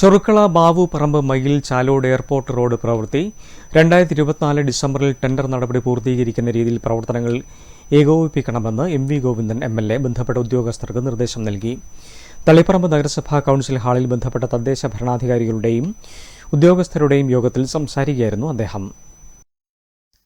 ചെറുക്കള ബാവു പറമ്പ് മയിൽ Chalode airport road പ്രവൃത്തി. രണ്ടായിരത്തി ഇരുപത്തിനാല് ഡിസംബറിൽ ടെൻഡർ നടപടി പൂർത്തീകരിക്കുന്ന രീതിയിൽ പ്രവർത്തനങ്ങൾ ഏകോപിപ്പിക്കണമെന്ന് M V Govindan M L A ബന്ധപ്പെട്ട ഉദ്യോഗസ്ഥർക്ക് നിർദ്ദേശം നൽകി. തളിപ്പറമ്പ് നഗരസഭാ കൗൺസിൽ ഹാളിൽ ബന്ധപ്പെട്ട തദ്ദേശ ഭരണാധികാരികളുടെയും ഉദ്യോഗസ്ഥരുടെയും യോഗത്തിൽ സംസാരിക്കുകയായിരുന്നു അദ്ദേഹം.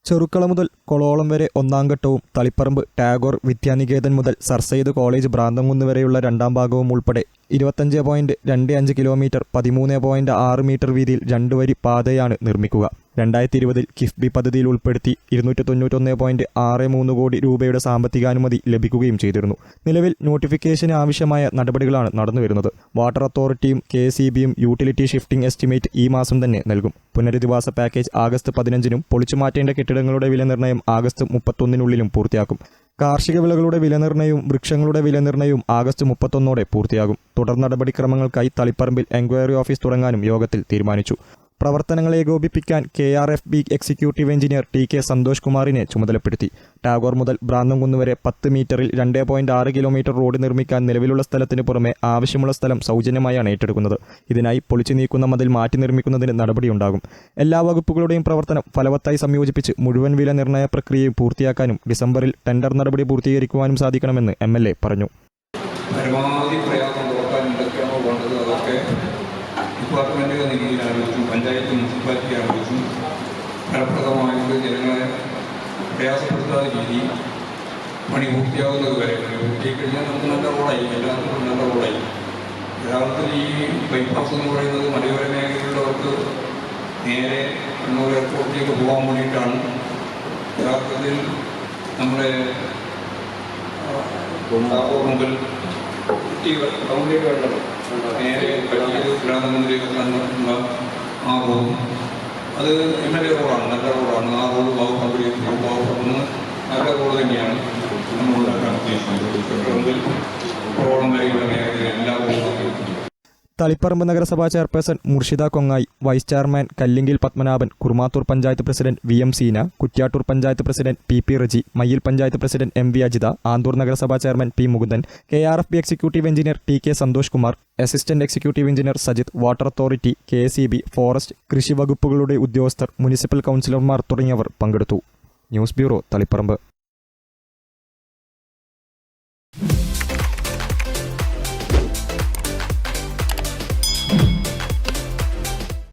ചെറുക്കള മുതൽ കൊളോളം വരെ ഒന്നാം ഘട്ടവും തളിപ്പറമ്പ് ടാഗോർ വിദ്യാനികേതൻ മുതൽ സർ സയ്യിദ് കോളേജ് ഭ്രാന്തംകുന്ന് വരെയുള്ള രണ്ടാം ഭാഗവും ഉൾപ്പെടെ ഇരുപത്തഞ്ച് പോയിന്റ് രണ്ട് അഞ്ച് കിലോമീറ്റർ പതിമൂന്ന് പോയിന്റ് ആറ് മീറ്റർ വീതിയിൽ രണ്ട് വരി പാതയാണ് നിർമ്മിക്കുക. രണ്ടായിരത്തി ഇരുപതിൽ കിഫ്ബി പദ്ധതിയിൽ ഉൾപ്പെടുത്തി ഇരുന്നൂറ്റി തൊണ്ണൂറ്റൊന്ന് പോയിന്റ് ആറ് മൂന്ന് കോടി രൂപയുടെ സാമ്പത്തികാനുമതി ലഭിക്കുകയും ചെയ്തിരുന്നു. നിലവിൽ നോട്ടിഫിക്കേഷന് ആവശ്യമായ നടപടികളാണ് നടന്നുവരുന്നത് വാട്ടർ അതോറിറ്റിയും കെ സി ബിയും യൂട്ടിലിറ്റി ഷിഫ്റ്റിംഗ് എസ്റ്റിമേറ്റ് ഈ മാസം തന്നെ നൽകും. പുനരധിവാസ പാക്കേജ് ആഗസ്റ്റ് പതിനഞ്ചിനും പൊളിച്ചുമാറ്റേണ്ട കെട്ടിടങ്ങളുടെ വില നിർണയം ആഗസ്റ്റ് മുപ്പത്തൊന്നിനുള്ളിലും പൂർത്തിയാക്കും. കാർഷിക വിളകളുടെ വിലനിർണയവും വൃക്ഷങ്ങളുടെ വിലനിർണയവും ആഗസ്റ്റ് മുപ്പത്തൊന്നോടെ പൂർത്തിയാകും. തുടർ നടപടിക്രമങ്ങൾക്കായി തളിപ്പറമ്പിൽ എൻക്വയറി ഓഫീസ് തുടങ്ങാനും യോഗത്തിൽ തീരുമാനിച്ചു. പ്രവർത്തനങ്ങൾ ഏകോപിപ്പിക്കാൻ K R F B executive engineer T K Santhosh കുമാറിനെ ചുമതലപ്പെടുത്തി. ടാഗോർ മുതൽ ഭ്രാന്തംകുന്ന് വരെ പത്ത് മീറ്ററിൽ രണ്ട് പോയിന്റ് ആറ് കിലോമീറ്റർ റോഡ് നിർമ്മിക്കാൻ നിലവിലുള്ള സ്ഥലത്തിന് പുറമെ ആവശ്യമുള്ള സ്ഥലം സൗജന്യമായാണ് ഏറ്റെടുക്കുന്നത്. ഇതിനായി പൊളിച്ചു നീക്കുന്ന മതിൽ മാറ്റി നിർമ്മിക്കുന്നതിന് നടപടിയുണ്ടാകും. എല്ലാ വകുപ്പുകളുടെയും പ്രവർത്തനം ഫലവത്തായി സംയോജിപ്പിച്ച് മുഴുവൻ വില നിർണയ പ്രക്രിയയും പൂർത്തിയാക്കാനും ഡിസംബറിൽ ടെൻഡർ നടപടി പൂർത്തീകരിക്കുവാനും സാധിക്കണമെന്ന് എം പറഞ്ഞു. വേണ്ടത്? അതൊക്കെ ഡിപ്പാർട്ട്മെന്റുകൾ നിലയിൽ ആലോചിച്ചും പഞ്ചായത്ത് മുനിസിപ്പാലിറ്റി ആലോചിച്ചും ഫലപ്രദമായിട്ട് ജനങ്ങളെ പ്രയാസപ്പെടുത്താത്ത രീതിയിൽ പണി പൂർത്തിയാകുന്നത് വരെ. പൂർത്തിയായി കഴിഞ്ഞാൽ നമുക്ക് നല്ല റോഡായി എല്ലാവർക്കും നല്ല റോഡായി. യഥാർത്ഥത്തിൽ ഈ ബൈപ്പാസ് എന്ന് പറയുന്നത് മലയോര മേഖലയിലുള്ളവർക്ക് നേരെ കണ്ണൂർ എയർപോർട്ടിലേക്ക് പോകാൻ വേണ്ടിയിട്ടാണ്. യഥാർത്ഥത്തിൽ നമ്മുടെ ഗുണ്ടാപൂർ മുതൽ ടൗണിലേക്ക് വേണ്ടത് നേരെ പ്രധാനമന്ത്രി ആ റോഡ് അത് എം എൽ എ റോഡാണ് നല്ല റോഡാണ് ആ റോഡ് ബാബുപ്പള്ളിലേക്ക് ബാബുപ്പള്ളിന്ന് നല്ല റോഡ് തന്നെയാണ് നമ്മൾ ഉണ്ടാക്കാൻ ഉദ്ദേശിക്കുന്നത് റോഡും റോഡും തളിപ്പറമ്പ് നഗരസഭാ chairperson Murshida Kongayi vice chairman Kallinkil Padmanabhan Kurumathur panchayat president V M Seena Kuttiattoor panchayat president P P Reji Mayyil panchayat president M V Ajitha Anthoor നഗരസഭാ chairman P Mukundan K R F B executive engineer T K Santhosh Kumar assistant executive engineer Sajith water authority K C B forest കൃഷി വകുപ്പുകളുടെ ഉദ്യോഗസ്ഥർ municipal കൗൺസിലർമാർ തുടങ്ങിയവർ പങ്കെടുത്തു. News bureau Taliparamba.